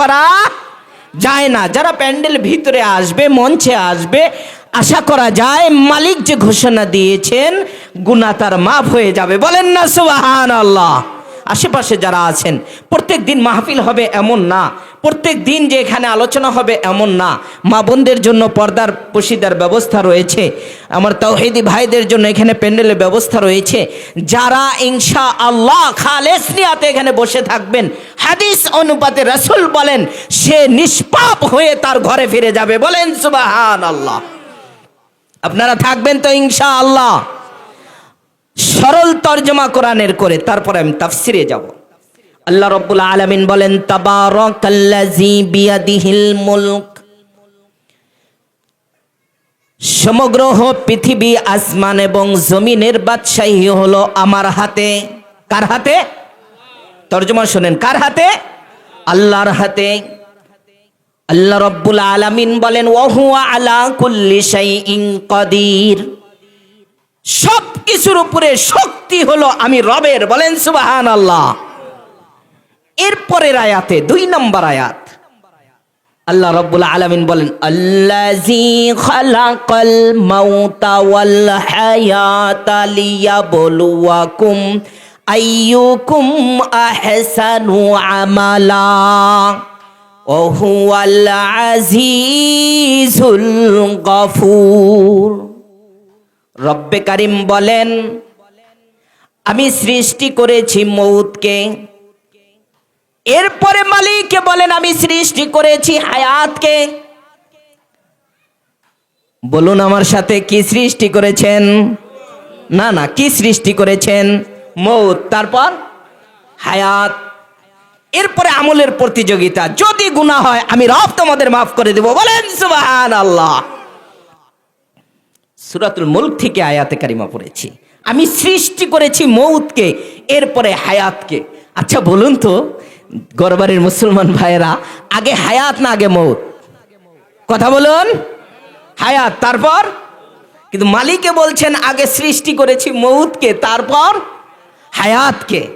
করা যায় না। যারা প্যান্ডেল ভিতরে আসবে, মঞ্চে আসবে, আশা করা যায় মালিক যে ঘোষণা দিয়েছেন গুনা তার মাফ হয়ে যাবে। বলেন না সুবাহান আল্লাহ আশেপাশে যারা আছেন, প্রত্যেক দিন মাহফিল হবে এমন না। প্রত্যেক দিন যে এখানে আলোচনা হবে এমন না। মা বোনদের জন্য পর্দার পশিদার ব্যবস্থা রয়েছে। আমার তাওহিদি ভাইদের জন্য এখানে প্যান্ডেলের ব্যবস্থা রয়েছে। যারা ইনশা আল্লাহ খালেস নিয়াতে এখানে বসে থাকবেন, হাদিস অনুপাতে রাসূল বলেন, সে নিষ্পাপ হয়ে তার ঘরে ফিরে যাবে। বলেন সুবাহান আল্লাহ আপনারা থাকবেন তো ইনশা আল্লাহ সরল তর্জমা কোরআনের করে, তারপরে আমি তাফসিরে যাব। আল্লাহ রব্বুল আলামিন বলেন, তাবারাকাল্লাযী বিয়াদিহিল মুলক। সমগ্র পৃথিবী আসমান এবং জমিনের বাদশাহী হলো আমার হাতে। কার হাতে? তর্জমা শুনেন, কার হাতে? আল্লাহর হাতে। আল্লাহ রব্বুল আলামিন বলেন ওহুয়া আলা কুল্লি শাইইন কাদির। সব কিছুর উপরে শক্তি হলো আমি রবের। বলেন সুবাহান আল্লাহ এরপরের আয়াতে, দুই নম্বর আয়াত। আল্লাহ রব্বুল আলামিন বলেন আল্লাজি খালাকাল আমালা রব্বে কারিম বলেন, আমি সৃষ্টি করেছি মৌতকে। এরপরে মালিককে বলেন, আমি সৃষ্টি করেছি হায়াতকে। বলুন আমার সাথে কি সৃষ্টি করেছেন? না না, কি সৃষ্টি করেছেন? মৌত, তারপর হায়াত। এরপরে আমলের প্রতিযোগিতা, যদি গুনাহ হয়, আমি রব তোমাদের মাফ করে দেব। বলেন সুবহান আল্লাহ সুরাতুল মুলক থেকে আয়াতে কারিমা পড়েছি। আমি সৃষ্টি করেছি মৌতকে, এরপরে হায়াতকে। আচ্ছা বলুন তো, গরবারের মুসলমান ভাইয়েরা, আগে হায়াত না আগে মৌত? কথা বলুন। হায়াত, তারপর? কিন্তু মালিকে বলছেন, আগে সৃষ্টি করেছি মৌতকে, তারপর হায়াতকে।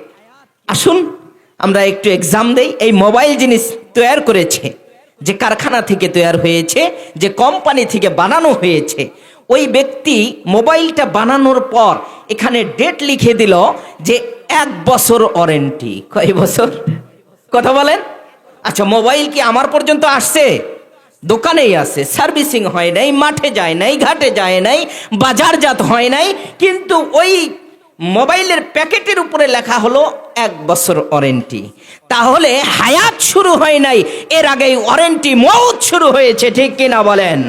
আসুন, আমরা একটু এক্সাম দেই। এই মোবাইল জিনিস তৈরি করেছে, যে কারখানা থেকে তৈরি হয়েছে, যে কোম্পানি থেকে বানানো হয়েছে ওই ব্যক্তি মোবাইলটা বানানোর পর এখানে ডেট লিখে দিল যে এক বছর ওয়ারেন্টি। কয় বছর? কথা বলেন। আচ্ছা মোবাইল কি আমার পর্যন্ত আসছে? দোকানেই আছে। সার্ভিসিং হয় নাই, মাঠে যায় নাই, ঘাটে যায় নাই, বাজারজাত হয় নাই, কিন্তু ওই মোবাইলের প্যাকেটের উপরে লেখা হলো এক বছর ওয়ারেন্টি। তাহলে হায়াত শুরু হয় নাই, এর আগেই ওয়ারেন্টি মৌত শুরু হয়েছে, ঠিক কিনা বলেন?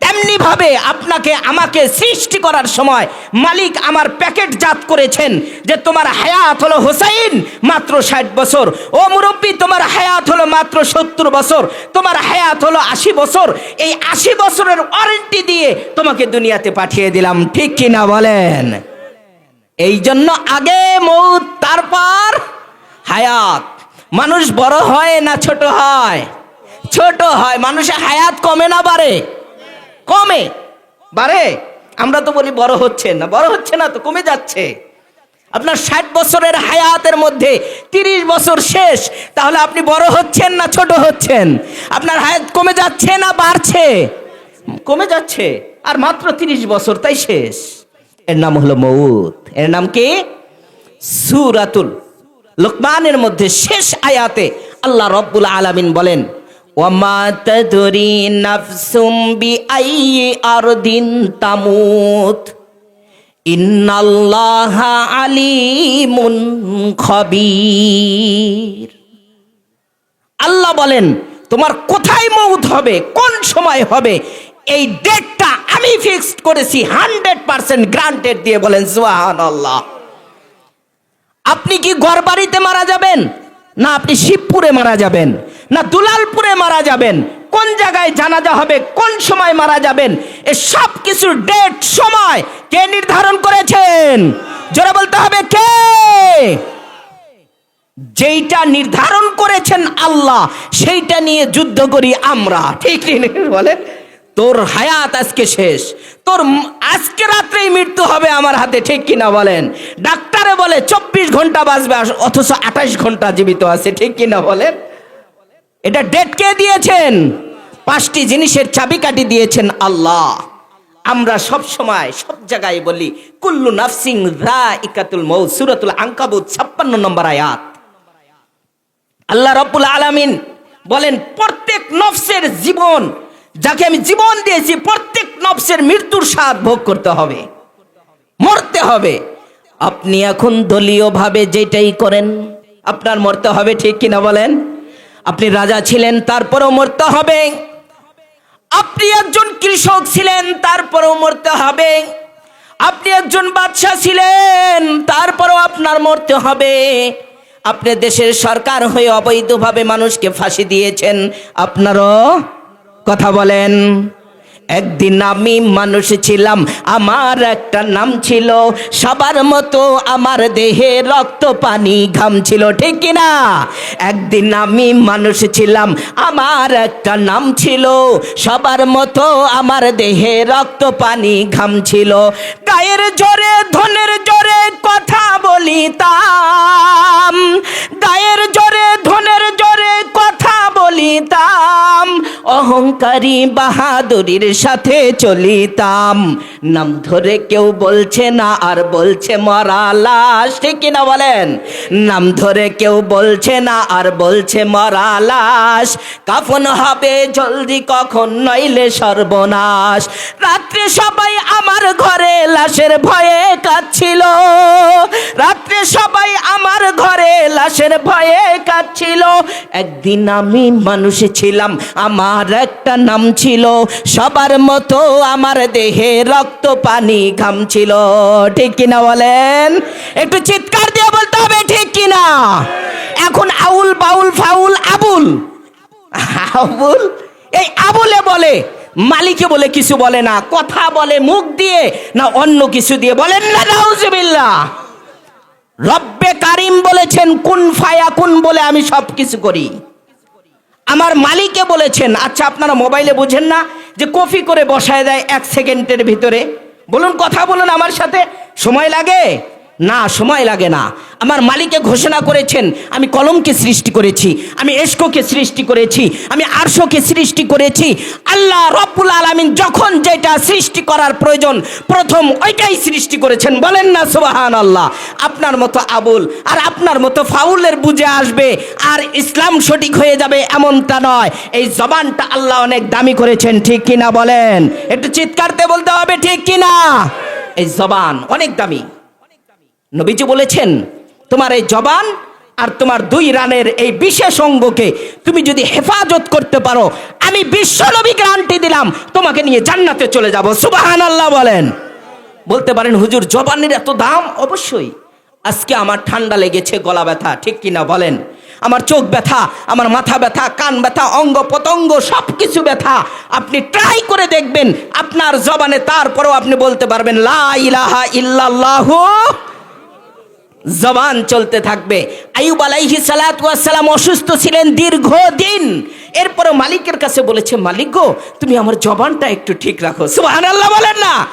তেমনি ভাবে আপনাকে, আমাকে সৃষ্টি করার সময় মালিক আমার প্যাকেট জাত করেছেন যে তোমার হায়াত হলো হোসাইন মাত্র ষাট বছর। ও মুরব্বী, তোমার হায়াত হলো মাত্র সত্তর বছর। তোমার হায়াত হলো আশি বছর। এই আশি বছরের ওয়ারেন্টি দিয়ে তোমাকে দুনিয়াতে পাঠিয়ে দিলাম। ঠিক কিনা বলেন? এই জন্য আগে মৌত, তারপর হায়াত। মানুষ বড় হয় না ছোট হয়? ছোট হয়। মানুষের হায়াত কমে না বাড়ে। কমে। বাড়ে আমরা তো বলি বড় হচ্ছে না, বড় হচ্ছে না তো কমে যাচ্ছে। আপনার ষাট বছরের হায়াতের মধ্যে তিরিশ বছর শেষ, তাহলে আপনি বড় হচ্ছেন না ছোট হচ্ছেন? আপনার হায়াত কমে যাচ্ছে না বাড়ছে? কমে যাচ্ছে, আর মাত্র তিরিশ বছর, তাই শেষ। এর নাম হলো মৌত এর নাম কি? সুরাতুল লোকমানের মধ্যে শেষ আয়াতে আল্লাহ রব্বুল আলামিন বলেন ওয়ামা তাদরি নাফসুম বিআইয়ি আরদিন তামুত ইন্নাল্লাহা আলিমুন খবীর আল্লাহ বলেন, তোমার কোথায় মৌত হবে? কোন সময় হবে? এই ডেটটা আমি ফিক্সড করেছি হান্ড্রেড পার্সেন্ট গ্রান্টেড দিয়ে বলেন সুহান আল্লাহ আপনি কি গড়বাড়িতে মারা যাবেন? না আপনি শিবপুরে মারা যাবেন, না দুলালপুরে মারা যাবেন, কোন জায়গায় জানাজা হবে, কোন সময় মারা যাবেন, এ সব কিছুর ডেট সময় কে নির্ধারণ করেছেন? জোরে বলতে হবে কে? যেইটা নির্ধারণ করেছেন আল্লাহ, সেইটা নিয়ে যুদ্ধ করি আমরা। ঠিক বলেন? তোর হায়াত আজকে শেষ। তোর আজকে রাত্রেই মৃত্যু হবে আমার হাতে, ঠিক কিনা বলেন? ডাক্তারে বলে চব্বিশ ঘণ্টা বাঁচবে অথচ আঠাশ ঘণ্টা জীবিত আছে, ঠিক কিনা বলেন? এটা ডেট কে দিয়েছেন? পাঁচটি জিনিসের চাবিকাঠি দিয়েছেন আল্লাহ। আমরা সব সময়, সব জায়গায় বলি, কুল্লু নাফসিং রা ইকাতুল মৌ সুরাতুল আঙ্কাবুত ছাপ্পান্ন নম্বর আয়াত। আল্লাহ রব্বুল আলামিন বলেন, প্রত্যেক নফসের জীবন, যাকে আমি জীবন দিয়েছি, প্রত্যেক নফসের মৃত্যুর স্বাদ ভোগ করতে হবে। মরতে হবে। আপনি এখন দলীয়ভাবে যেটাই করেন, আপনার মরতে হবে ঠিক কিনা বলেন? আপনি রাজা ছিলেন, তারপরেও মরতে হবে। আপনি একজন কৃষক ছিলেন, তারপরেও মরতে হবে। আপনি একজন বাদশাহ ছিলেন, তারপরেও আপনার মরতে হবে। আপনি দেশের সরকার হয়ে অবৈধভাবে মানুষকে ফাঁসি দিয়েছেন, আপনারও কথা বলেন। একদিন আমি মানুষ ছিলাম, আমার একটা নাম ছিল, সবার মতো আমার দেহে রক্ত পানি ঘাম ছিল, ঠিক কিনা একদিন আমি মানুষ ছিলাম, আমার একটা নাম ছিল, সবার মতো আমার দেহে রক্ত পানি ঘাম ছিল। গায়ের জোরে, ধনের জোরে কথা বলিতাম, গায়ের জোরে, ধনের জোরে কথা বলিতাম অহংকারী বাহাদুরির সাথে চলিতাম। নাম ধরে কেউ বলছে না আর বলছে মরা লাশ। ঠিক কিনা বলেন? নাম ধরে কেউ বলছে না আর বলছে মরা লাশ। কাফন হবে জলদি, কখন নইলে সর্বনাশ। রাত্রে সবাই আমার ঘরে লাশের ভয়ে কাঁদছিল। রাত্রে সবাই আমার ঘরে লাশের ভয়ে কাঁদছিল। একদিন আমি মানুষ ছিলাম, আমার একটা নাম ছিল। সবার মতো আমার দেহে রক্ত পানি ঘামছিল। ঠিক কিনা বলেন? একটু চিৎকার দিয়ে বলতে হবে, ঠিক কিনা? এখন আউল বাউল ফাউল আবুল। আবুল? এই আবুলে বলে, মালিকে বলে কিছু বলে না, কথা বলে মুখ দিয়ে না অন্য কিছু দিয়ে বলেন না, নাউজুবিল্লাহ। রব্বে কারিম বলেছেন, কুন ফায়া কুন বলে আমি সব কিছু করি। আমার মালিকে বলেছেন আচ্ছা আপনারা মোবাইলে বুঝেন না যে কফি করে বসায় দেয় এক সেকেন্ডের ভিতরে। বলুন, কথা বলুন আমার সাথে। সময় লাগে? না, সময় লাগে না। আমার মালিকে ঘোষণা করেছেন, আমি কলমকে সৃষ্টি করেছি, আমি এসকোকে সৃষ্টি করেছি, আমি আরশোকে সৃষ্টি করেছি। আল্লাহ রব্বুল আলমিন যখন যেটা সৃষ্টি করার প্রয়োজন, প্রথম ওইটাই সৃষ্টি করেছেন। বলেন না সুবাহান আল্লাহ আপনার মতো আবুল আর আপনার মতো ফাউলের বুঝে আসবে আর ইসলাম সঠিক হয়ে যাবে এমনটা নয়। এই জবানটা আল্লাহ অনেক দামি করেছেন, ঠিক কিনা বলেন? একটু চিৎকারতে বলতে হবে, ঠিক কিনা? এই জবান অনেক দামি। নবীজি বলেছেন, তোমার এই জবান আর তোমার দুই রানের এই বিশেষ অঙ্গকে তুমি যদি হেফাজত করতে পারো, আমি বিশ্ব নবী গ্রান্টি দিলাম, তোমাকে নিয়ে জান্নাতে চলে যাব। সুবাহান আল্লাহ বলেন। বলতে পারেন, হুজুর, জবানের এত দাম? অবশ্যই। আজকে আমার ঠান্ডা লেগেছে, গলা ব্যথা, ঠিক কিনা বলেন? আমার চোখ ব্যথা, আমার মাথা ব্যথা, কান ব্যথা, অঙ্গ পতঙ্গ সব কিছু ব্যথা। আপনি ট্রাই করে দেখবেন, আপনার জবানে তারপরেও আপনি বলতে পারবেন, লা ইলাহা জবান চলতে থাকবে। আইব আলাইহি সালাম অসুস্থ ছিলেন দীর্ঘদিন। এরপরে মালিকের কাছে বলেছে, মালিক গো, তুমি আমার জবানটা একটু ঠিক রাখো। সুবহানাল্লাহ বলেন না।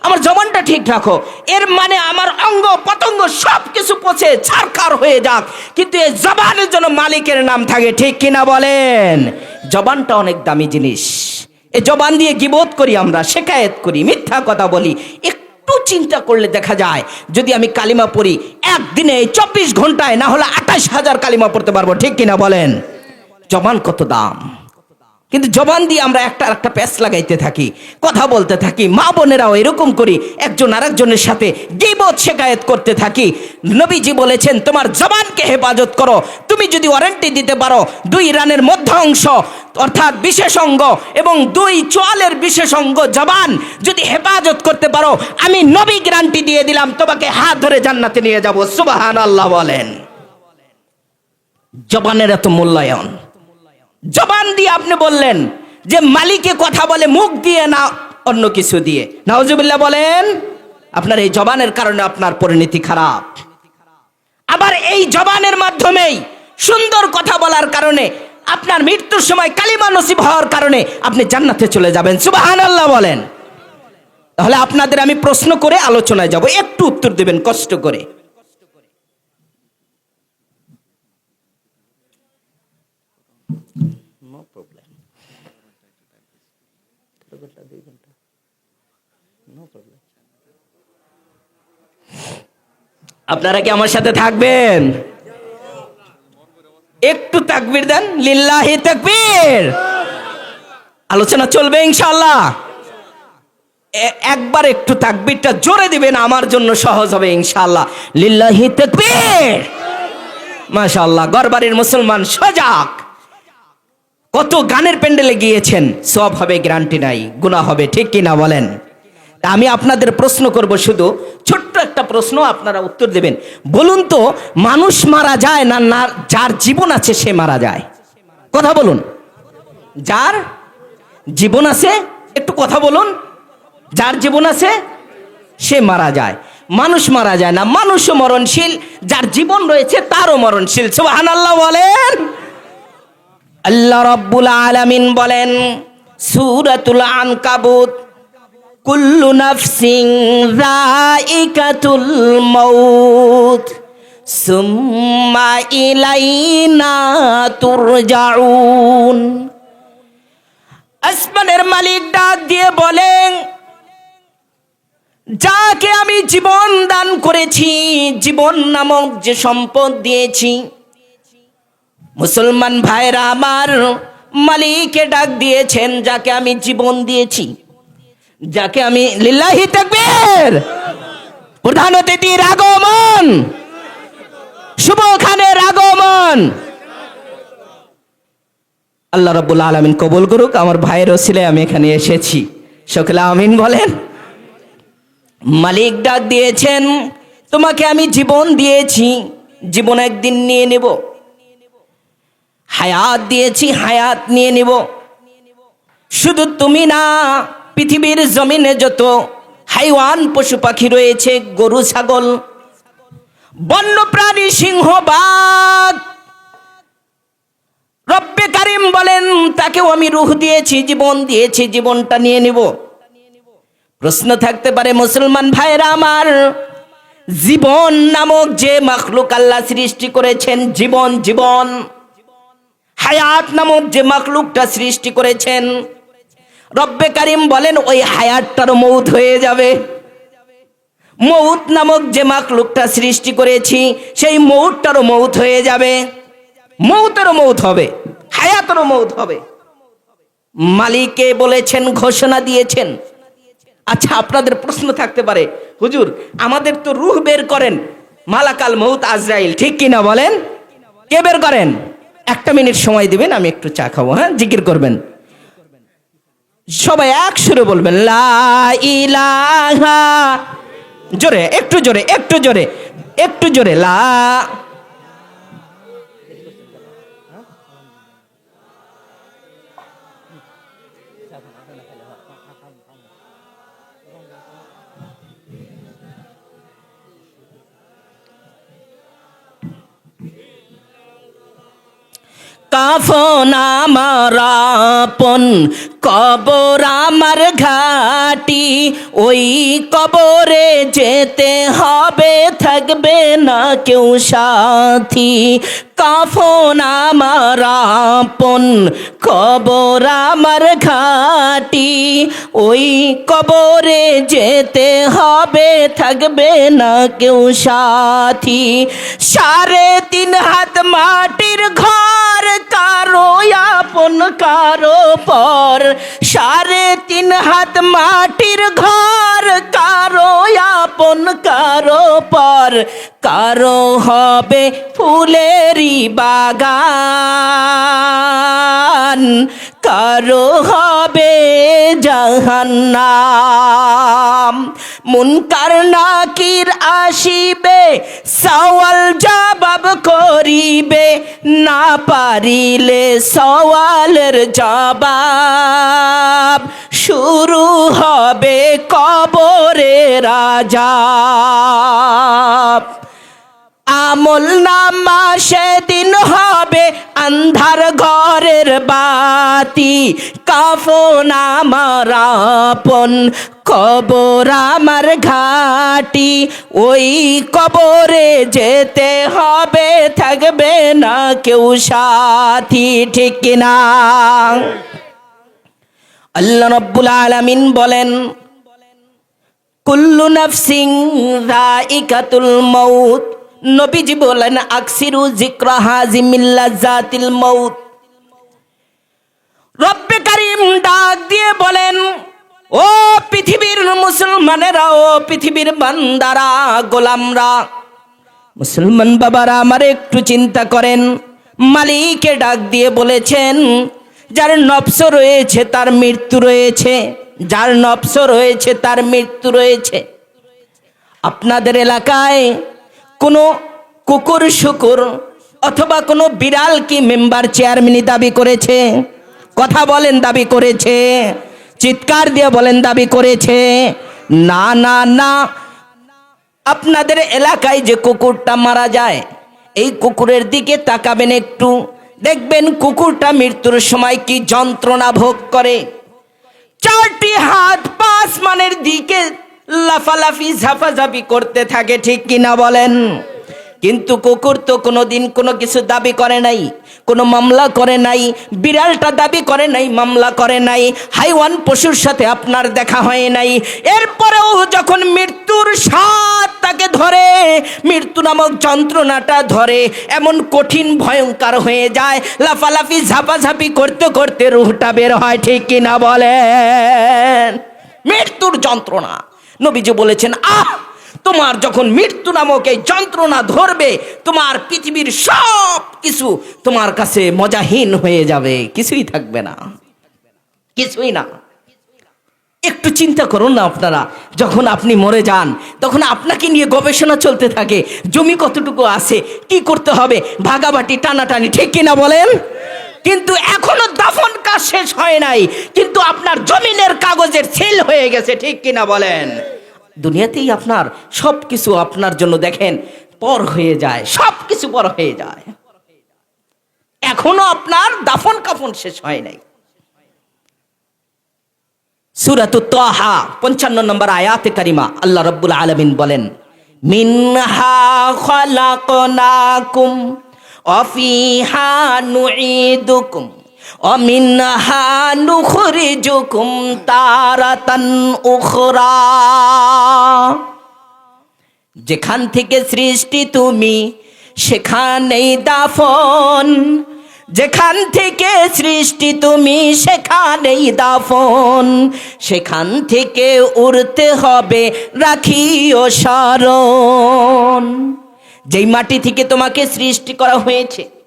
আমার জবানটা ঠিক রাখো। এর মানে আমার অঙ্গ পতঙ্গ সব কিছু পচে ছারখার হয়ে যাক। কিন্তু এই জবানের জন্য মালিকের নাম থাকে, ঠিক কিনা বলেন? জবানটা অনেক দামি জিনিস। এই জবান দিয়ে গিবোধ করি আমরা, শেখায়েত করি, মিথ্যা কথা বলি। একটু চিন্তা করলে দেখা যায়, যদি আমি কালিমা পড়ি, একদিনে চব্বিশ ঘন্টায় না হলে আঠাশ হাজার কালিমা পড়তে পারব, ঠিক কিনা বলেন? জমান কত দাম? কিন্তু জবান দিয়ে আমরা একটা একটা প্যাচ লাগাইতে থাকি, কথা বলতে থাকি, মা বোনেরাও এরকম করি, একজন আরেকজনের সাথে গিবত শেখায়ত করতে থাকি। নবীজি বলেছেন, তোমার জবানকে হেফাজত করো। তুমি যদি ওয়ারেন্টি দিতে পারো, দুই রানের মধ্য অংশ, অর্থাৎ বিশেষ অঙ্গ এবং দুই চোয়ালের বিশেষ অঙ্গ জবান যদি হেফাজত করতে পারো, আমি নবী গ্যারান্টি দিয়ে দিলাম, তোমাকে হাত ধরে জান্নাতে নিয়ে যাব। সুবাহান আল্লাহ বলেন। জবানের এত মূল্যায়ন। জবান দিয়ে আপনি বললেন যে মালিকে কথা বলে মুখ দিয়ে না অন্য কিছু দিয়ে। নাওজুবিল্লাহ বলেন, আপনার এই জবানের কারণে আপনার পরিণতি খারাপ। আবার এই জবানের মাধ্যমেই সুন্দর কথা বলার কারণে, আপনার মৃত্যুর সময় কালিমা নসিব হওয়ার কারণে আপনি জান্নাতে চলে যাবেন। সুবাহান আল্লাহ বলেন। তাহলে আপনাদের আমি প্রশ্ন করে আলোচনায় যাব। একটু উত্তর দেবেন কষ্ট করে নো প্রবলেম ঘণ্টা দুই ঘণ্টা নো প্রবলেম আপনারা কি আমার সাথে থাকবেন? একটু তাকবির দেন, লিল্লাহি তাকবীর। আলোচনা চলবে ইনশাআল্লাহ। এ- একবার একটু তাকবিরটা জোরে দিবেন, আমার জন্য সহজ হবে ইনশাআল্লাহ। লিল্লাহি তাকবীর। মাশাআল্লাহ গরবাড়ির মুসলমান সজাগ। কত গানের প্যান্ডেলে গিয়েছেন, সব হবে গ্যারান্টি নাই, গুনাহ হবে, ঠিক কিনা বলেন? আমি আপনাদের প্রশ্ন করব শুধু, ছোট্ট একটা প্রশ্ন আপনারা উত্তর দেবেন। বলুন তো, মানুষ মারা যায় না না, যার জীবন আছে সে মারা যায়? কথা বলুন। যার জীবন আছে, একটু কথা বলুন। যার জীবন আছে, সে মারা যায়। মানুষ মারা যায় না, মানুষও মরণশীল, যার জীবন রয়েছে তারও মরণশীল। সুবহানাল্লাহ বলেন। আল্লাহ রব্বুল আলামিন বলেন, সূরাতুল আনকাবুত কুল্লু নাফসিন যায়িকাতুল মাউত, সুম্মা ইলাইনা তুরজাউন। আসমানের মালিক ডাক দিয়ে বলেন, যাকে আমি জীবন দান করেছি, জীবন নামক যে সম্পদ দিয়েছি, মুসলমান ভাইরা আমার মালিকে ডাক দিয়েছেন, যাকে আমি জীবন দিয়েছি। যাকে আমি লিল্লাহি তাকবীর, প্রধান অতিথির আগমন, শুভ খানের আগমন। আল্লাহ রাব্বুল আলামিন কবুল করুক, আমার ভাইয়ের ওসিলে আমি এখানে এসেছি। সকলে আমিন বলেন, মালিক ডাক দিয়েছেন, তোমাকে আমি জীবন দিয়েছি, জীবন একদিন নিয়ে নেব। হায়াত দিয়েছি, হায়াত নিয়ে নেব। শুধু তুমি না পৃথিবীর জমিনে যত হাইওয়ান পশু পাখি রয়েছে, গরু, ছাগল বন্যপ্রাণী সিংহ, বাঘ, রব্বে কারিম বলেন, তাকেও আমি রুহ দিয়েছি, জীবন দিয়েছি, জীবনটা নিয়ে নিব। প্রশ্ন থাকতে পারে, মুসলমান ভাইরা আমার, জীবন নামক যে মাখলুক আল্লাহ সৃষ্টি করেছেন, জীবন জীবন, হায়াত নামক যে মাখলুকটা সৃষ্টি করেছেন রব্বে কারিম বলেন, ওই হায়াতটারও মৌত হয়ে যাবে। মৌত নামক যে মাখলুকটা সৃষ্টি করেছি, সেই মৌতটারও মৌত হয়ে যাবে। মৌতেরও মৌত হবে, হায়াতেরও মৌত হবে। মালিকে বলেছেন, ঘোষণা দিয়েছেন। আচ্ছা আপনাদের প্রশ্ন থাকতে পারে, হুজুর, আমাদের তো রুহ বের করেন, মালাকাল মৌত আজরাইল, ঠিক কিনা বলেন? কে বের করেন? একটা মিনিট সময় দিবেন, আমি একটু চা খাব হ্যাঁ? জিকির করবেন। সবাই এক সুরে বলবেন, লা জোরে, একটু জোরে একটু জোরে একটু জোরে, লা কাফন আমার আপন কবর আমার ঘাটি, ওই কবরে যেতে হবে, থাকবে না কেউ সাথী। কাফন আমার আপন, কবর আমার ঘাটি, ওই কবরে যেতে হবে, থাকবে না কেউ সাথী। সাড়ে তিন হাত মাটির ঘর, কারও আপন, কারও পর। সাড়ে তিন হাত মাটির ঘর, কারও আপন, কারও পর, কারও হবে ফুলেরই বাগান, কারও হবে জাহান্নাম। মুনকার নাকির আসিবে, সওয়াল জবাব করিবে, না পারিলে সওয়ালের জবাব। শুরু হবে কবরে রাজা আমল নামা সেদিন হবে আন্ধার ঘরের বাতি। কাফন আমার আপন, কবর আমার ঘাটি। ওই কবরে যেতে হবে, থাকবে না কেউ সাথী, ঠিক কিনা? আল্লাহ রব্বুল আলামিন বলেন, কুল্লু নাফসিং যায়িকাতুল মাউত। নবীজি বলেন, আকসিরু যিকরা হাজিমিল্লা জাতিল মাউত। রব্বে কারিম ডাক দিয়ে বলেন, ও পৃথিবীর মুসলমানেরা, ও পৃথিবীর বান্দারা, গোলামরা, মুসলমান বাবারা, আমার একটু চিন্তা করেন। মালিকে ডাক দিয়ে বলেছেন যার নফস রয়েছে তার মৃত্যু রয়েছে। যার নফস রয়েছে তার মৃত্যু রয়েছে। আপনাদের এলাকায় কোনো কুকুর, শুকুর অথবা কোনো বিড়াল কি মেম্বার চেয়ারম্যানই দাবি করেছে? কথা বলেন, দাবি করেছে। চিৎকার দিয়ে বলেন, দাবি করেছে। না না না। আপনাদের এলাকায় যে কুকুরটা মারা যায়, এই কুকুরের দিকে তাকাবেন একটু। দেখবেন কুকুরটা মৃত্যুর সময় কি যন্ত্রণা ভোগ করে। চারটি হাত পাঁচ মানের দিকে লাফালাফি, ঝাপাঝাপি করতে থাকে, ঠিক কিনা বলেন? কিন্তু কুকুর তো কোনোদিন কোনো কিছু দাবি করে নাই, কোনো মামলা করে নাই, বিড়ালটা দাবি করে নাই, মামলা করে নাই, হাইওয়ান পশুর সাথে আপনার দেখা হয় নাই। এরপরেও যখন মৃত্যুর স্বাদ তাকে ধরে, মৃত্যু নামক যন্ত্রণাটা ধরে, এমন কঠিন, ভয়ঙ্কর হয়ে যায়, লাফালাফি, ঝাপাঝাপি করতে করতে রুহটা বের হয়, ঠিক কিনা বলেন? মৃত্যুর যন্ত্রণা। নবীজি বলেছেন, আহ তোমার যখন মৃত্যু নামক এই যন্ত্রণা ধরবে, তোমার পৃথিবীর সব কিছু তোমার কাছে মজাহীন হয়ে যাবে। কিছুই থাকবে না। কিছুই না। একটু চিন্তা করুন না আপনারা, যখন আপনি মরে যান, তখন আপনাকে নিয়ে গবেষণা চলতে থাকে, জমি কতটুকু আছে, কি করতে হবে ভাগাবাটি টানাটানি, ঠিক কিনা বলেন? কিন্তু এখনও দাফন কাজ শেষ হয় নাই, কিন্তু আপনার জমিনের কাগজের সেল হয়ে গেছে, ঠিক কিনা বলেন? দুনিয়াতেই আপনার সব কিছু আপনার জন্য দেখেন, পর হয়ে যায় সব কিছু পর হয়ে যায়। এখনও আপনার দাফন কাফন শেষ হয় নাই। সুরাত তাহা, পঞ্চান্ন নম্বর আয়াতে কারিমা, আল্লাহ রব্বুল আলমিন বলেন, মিনহা খলাকনাকুম অফিহা নুঈদুকুম। অমিনহা নুখরিজুকুম তারাতান উখরা। যেখান থেকে সৃষ্টি তুমি, সেখানেই দাফন। যেখান থেকে সৃষ্টি তুমি, সেখানেই দাফন। সেখান থেকে উড়তে হবে, রাখিও স্মরণ। যেই মাটি থেকে তোমাকে সৃষ্টি করা হয়েছে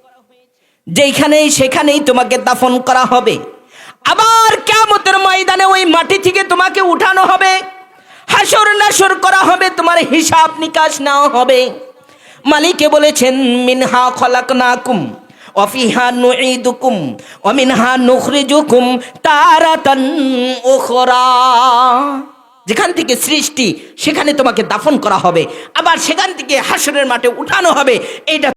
যেইখানেই সেখানেই তোমাকে দাফন করা হবে। আবার কেমতের ময়দানে ওই মাটি থেকে তোমাকে উঠানো হবে। হাসর নাসর করা হবে, তোমার হিসাব নিকাশ নেওয়া হবে। মালিকে বলেছেন, মিনহা খলাকনাকুম অফিহা নুঈদুকুম অমিনহা নুখরিজুকুম তারাতান উখরা। যেখান থেকে সৃষ্টি, সেখানে তোমাকে দাফন করা হবে। আবার সেখান থেকে হাসরের মাঠে উঠানো হবে। এইটা